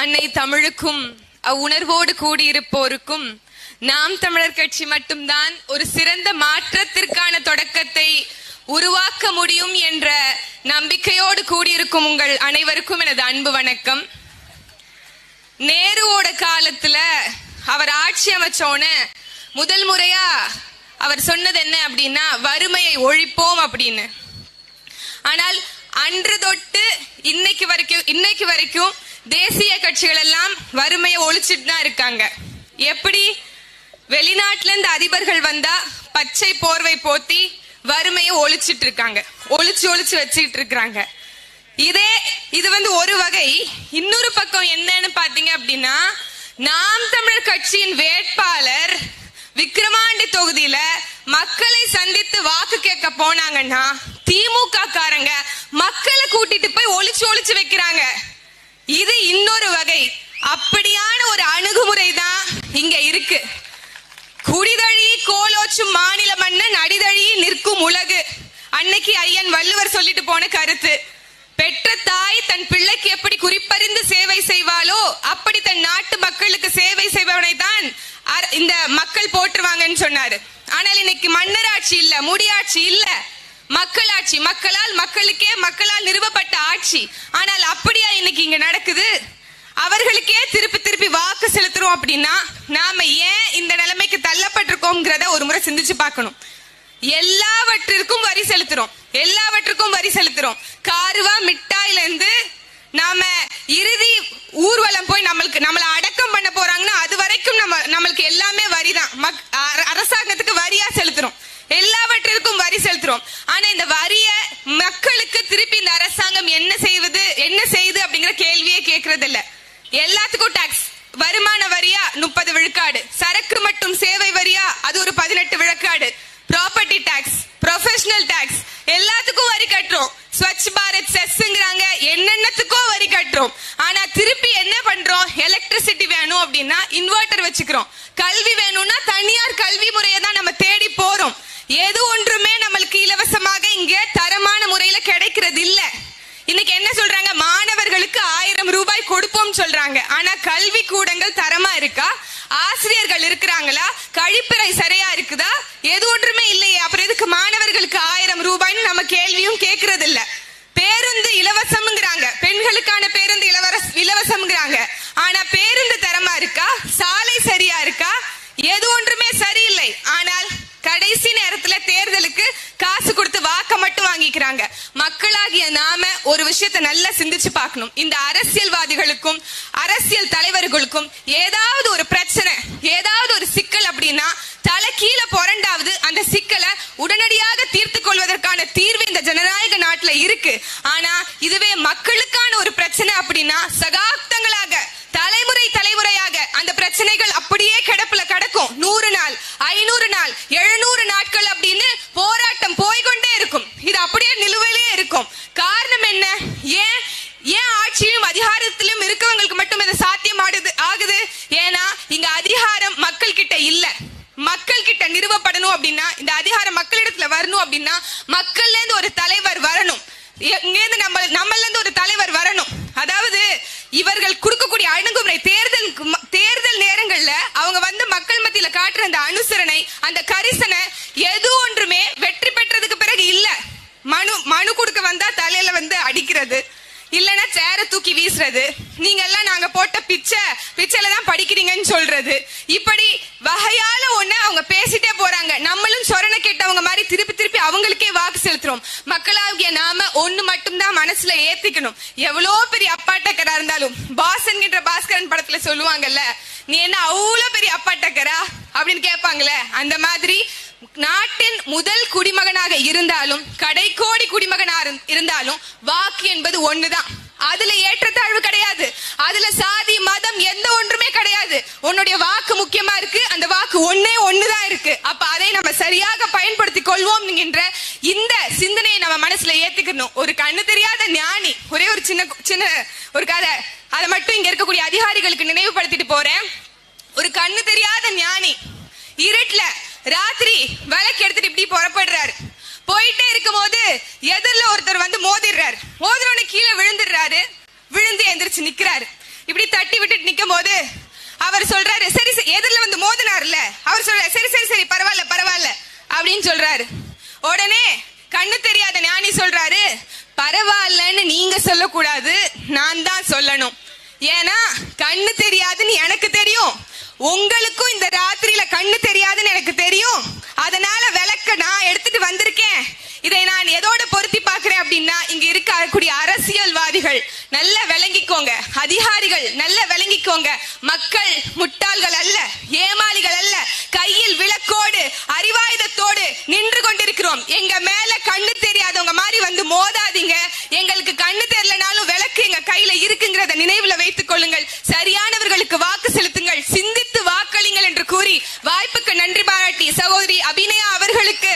அன்னை தமிழுக்கும் அவ்வுணர்வோடு கூடியிருப்போருக்கும் நாம் தமிழர் கட்சி மட்டும்தான் ஒரு சிறந்த மாற்றத்திற்கான தொடக்கத்தை உருவாக்க முடியும் என்ற நம்பிக்கையோடு கூடியிருக்கும் உங்கள் அனைவருக்கும் எனது அன்பு வணக்கம். நேருவோட காலத்துல அவர் ஆட்சி அமைச்சோன்னு முதல் முறையா அவர் சொன்னது என்ன அப்படின்னா வறுமையை ஒழிப்போம் அப்படின்னு. ஆனால் அன்று தொட்டு இன்னைக்கு வரைக்கும் இன்னைக்கு வரைக்கும் தேசிய கட்சிகள் எல்லாம் வறுமையை ஒழிச்சிட்டு தான் இருக்காங்க. எப்படி? வெளிநாட்டுல இருந்து அதிபர்கள் வந்தா பச்சை போர்வை போத்தி வறுமையை ஒழிச்சிட்டு இருக்காங்க. ஒழிச்சு ஒழிச்சு வச்சுக்கிட்டு இருக்கிறாங்க. இதே இது வந்து ஒரு வகை. இன்னொரு பக்கம் என்னன்னு பாத்தீங்க அப்படின்னா நாம் தமிழர் கட்சியின் வேட்பாளர் விக்கிரமாண்டி தொகுதியில மக்களை சந்தித்து வாக்கு கேட்க போனாங்கன்னா திமுக காரங்க மக்களை கூட்டிட்டு போய் ஒளிச்சு ஒளிச்சு வைக்கிறாங்க. இது இன்னொரு வகை. அப்படியான ஒரு அணுகுமுறை தான் இங்க இருக்கு. குடிதழி கோலோச்சும் மாநில மன்னன் அடிதழி நிற்கும் உலகு. அன்னைக்கு ஐயன் வள்ளுவர் சொல்லிட்டு போன கருத்து. பெற்ற தாய் தன் பிள்ளைக்கு எப்படி குறிப்பறிந்து சேவை செய்வாளோ அப்படி தன் நாட்டு மக்களுக்கு சேவை செய்பவனை தான் இந்த மக்கள் போற்றுவாங்கன்னு சொன்னாரு. ஆனால் இன்னைக்கு மன்னராட்சி இல்ல முடியாட்சி இல்ல. மக்களாட்சி மக்களால் மக்களுக்கே மக்களால் நிறுவப்பட்ட ஆட்சி. ஆனால் அப்படியா இன்னைக்கு இங்க நடக்குது? அவர்களுக்கே திருப்பி திருப்பி வாக்கு செலுத்துறோம் அப்படின்னா நாம ஏன் இந்த நிலைமைக்கு தள்ளப்பட்டிருக்கோம்ங்கிறத ஒரு முறை சிந்திச்சு பார்க்கணும். எல்லாவற்றிற்கும் வரி செலுத்துறோம். எல்லாவற்றுக்கும் வரி செலுத்துறோம். காருவா மிட்டாயில இருந்து நாம இறுதி ஊர்வலம் போய் நம்மளுக்கு நம்மளை அடக்கம் பண்ண போறாங்கன்னா அது வரைக்கும் நம்ம நம்மளுக்கு எல்லாமே வரிதான். மக் அர- அரசாங்கத்துக்கு வரியா செலுத்துறோம். எல்லாவற்றிற்கும் வரி செலுத்துறோம் ஆனா இந்த வரிய மக்களுக்கு திருப்பி இந்த அரசாங்கம் என்ன செய்வது என்ன செய்யுது அப்படிங்கிற கேள்வியே கேட்கறது இல்ல எல்லாத்துக்கும் டாக்ஸ் வருமான வரியா? முப்பது விழுக்காடு. சரக்கு மற்றும் சேவை வரியா? அது ஒரு பதினெட்டு விழுக்காடு. ப்ராப்பர்ட்டி டாக்ஸ் ப்ரொஃபஷனல் டாக்ஸ் எல்லாத்துக்கும் வரி கட்டுறோம். ஸ்வச் பாரத் செஸ்ங்கிறாங்க என்னென்னத்துக்கோ வரி கட்டுறோம். ஆனா திருப்பி என்ன பண்றோம்? எலக்ட்ரிசிட்டி வேணும் அப்படின்னா இன்வெர்டர் வச்சுக்கிறோம். கல்வி வேணும்னா தனியார் கல்வி முறையை தான் நம்ம தேடி போறோம். எது ஒன்றுமே நம்மளுக்கு இலவசமாக இங்க தரமான முறையில கிடைக்கிறது இல்லை இன்னைக்கு என்ன சொல்றாங்க மாணவர்களுக்கு ஆயிரம் இருக்கும்னு சொல்றாங்க. ஆனா கல்வி கூடங்கள் தரமா இருக்கா? ஆசிரியர்கள் இருக்கிறாங்களா? கழிப்பறை சரியா இருக்குதா? எது ஒன்றுமே இல்லையே. அப்புறம் எதுக்கு மாணவர்களுக்கு ஆயிரம் ரூபாய்னு நம்ம கேள்வியும் கேட்கறது இல்ல பேருந்து இலவசம்ங்கிறாங்க. பெண்களுக்கான பேருந்து இலவச இலவசம்ங்கிறாங்க. ஆனா பேருந்து தரமா இருக்கா? சாலை சரியா இருக்கா? எது ஒன்றுமே சரியில்லை. ஆனால் கடைசி நேரத்துல தேர்தலுக்கு காசு கொடுத்து வாக்க மட்டும் வாங்கிக்கிறாங்க. மக்களாகிய நாம ஒரு விஷயத்தை நல்லா சிந்திச்சு பார்க்கணும். இந்த அரசியல்வாதிகளுக்கும் அரசியல் தலைவர்களுக்கும் ஏதாவது ஒரு பிரச்சனை ஏதாவது ஒரு சிக்கல் அப்படின்னா தலை கீழே புரண்டாவது அந்த சிக்கலை உடனடியாக தீர்த்து கொள்வதற்கான தீர்வு இந்த ஜனநாயக நாட்டுல இருக்கு. ஆனா இதுவே மக்களுக்கான ஒரு பிரச்சனை அப்படின்னா சகாப்தங்களா தலைமுறை தலைமுறையாக அந்த பிரச்சனைகள் அப்படியே கிடப்புல கிடக்கும் நூறு நாள் ஐநூறு நாள் எழுநூறு நாட்கள் அப்படின்னு போராட்டம் போய்கொண்டே இருக்கும் இது அப்படியே நிலுவையிலே இருக்கும் காரணம் என்ன ஏன் ஏன் ஆட்சியிலும் அதிகாரத்திலும் இருக்கவங்களுக்கு மட்டும் இது சாத்தியமாடுது ஆகுது ஏன்னா இங்க அதிகாரம் மக்கள் கிட்ட இல்ல மக்கள் கிட்ட அப்படின்னா இந்த அதிகாரம் மக்களிடத்துல வரணும் அப்படின்னா மக்கள்ல இருந்து ஒரு தலைவர் வரணும். இங்கேருந்து நம்ம நம்மள இருந்து ஒரு தலைவர் வரணும். அதாவது இவர்கள் கொடுக்கக்கூடிய அணுகுமுறை தேர்தல் தேர்தல் நேரங்கள்ல அவங்க வந்து மக்கள் மத்தியில காட்டுற அந்த அனுசரணை அந்த கரிசனை எது ஒன்றுமே வெற்றி பெற்றதுக்கு பிறகு இல்ல. மனு மனு கொடுக்க வந்தா தலையில வந்து அடிக்கிறது. இல்லனா சேர தூக்கி வீசுறது. நீங்க எல்லாம் நாங்க போட்ட பிச்சை பிச்சையில தான் படிக்கிறீங்கன்னு சொல்றது. இப்படி வகையால ஒண்ணு அவங்க பேசிட்டே போறாங்க. நம்மளும் சொரண கேட்டவங்க மாதிரி திருப்பி திருப்பி அவங்களுக்கே வாக்கு செலுத்துறோம். மக்களாகிய நாம ஒண்ணு மட்டும்தான் மனசுல ஏத்திக்கணும். எவ்வளோ பெரிய அப்பாட்டக்கரா இருந்தாலும் பாஸ் என்கின்ற பாஸ்கரன் படத்துல சொல்லுவாங்கல்ல நீ என்ன அவ்வளோ பெரிய அப்பாட்டக்கரா? அப்படின்னு கேட்பாங்கல்ல அந்த மாதிரி நாட்டின் முதல் குடிமகனாக இருந்தாலும் கடைக்கோடி குடிமகனாக இருந்தாலும் வாக்கு என்பது ஒண்ணுதான். அதுல ஏற்றத்தாழ்வு கிடையாது. அதுல சாதி மதம் எந்த ஒன்றுமே கிடையாது. உன்னுடைய வாக்கு முக்கியமா இருக்கு அந்த வாக்கு ஒன்னே ஒண்ணுதான் இருக்கு. அப்ப அதை நம்ம சரியாக பயன்படுத்தி கொள்வோம் என்கின்ற இந்த சிந்தனையை நம்ம மனசுல ஏத்துக்கணும். ஒரு கண்ணு தெரியாத ஞானி ஒரே ஒரு சின்ன சின்ன ஒரு கதை. அதை மட்டும் இங்க இருக்கக்கூடிய அதிகாரிகளுக்கு நினைவுபடுத்திட்டு போறேன். ஒரு கண்ணு தெரியாத ஞானி இருட்டுல ராத்திரி விளக்கு எடுத்துட்டு இப்படி புறப்படுறாரு. போயிட்டே இருக்கும்போது எதிரில் ஒருத்தர் வந்து மோதிடுறாரு. மோதிரோட கீழே விழுந்துடுறாரு. விழுந்து எந்திரிச்சு நிக்கிறாரு. இப்படி தட்டி விட்டுட்டு நிக்கும் போது அவர் சொல்றாரு சரி சரி வந்து மோதினார்ல. அவர் சொல்றாரு சரி சரி சரி பரவாயில்ல பரவாயில்ல. அப்படின்னு சொல்றாரு. உடனே கண்ணு தெரியாத ஞானி சொல்றாரு பரவாயில்லன்னு நீங்க சொல்லக்கூடாது. நான் தான் சொல்லணும். ஏன்னா கண்ணு தெரியாதுன்னு எனக்கு தெரியும். உங்களுக்கும் இந்த ராத்திரியில கண்ணு தெரியாதுன்னு எனக்கு தெரியும். அதனால விளக்க நான் எடுத்துட்டு வந்திருக்கேன். இதை நான் எதோட பொருத்தி பாக்குறேன் அப்படின்னா இங்க இருக்கக்கூடிய அரசியல்வாதிகள் நல்ல விளங்கிக்கோங்க. அதிகாரிகள் நல்ல விளங்கிக்கோங்க. மக்கள் முட்டாள்கள் அல்ல ஏமாளிகள் அல்ல. கையில் விளக்கோடு அறிவாயுதத்தோடு நின்று கொண்டிருக்கிறோம். எங்க மேல கண்ணு தெரியாதவங்க மாதிரி வந்து மோதாதீங்க. எங்களுக்கு கண்ணு தெரியலனாலும் விளக்கு எங்க கையில இருக்குங்கிறத நினைவுல அபிநயா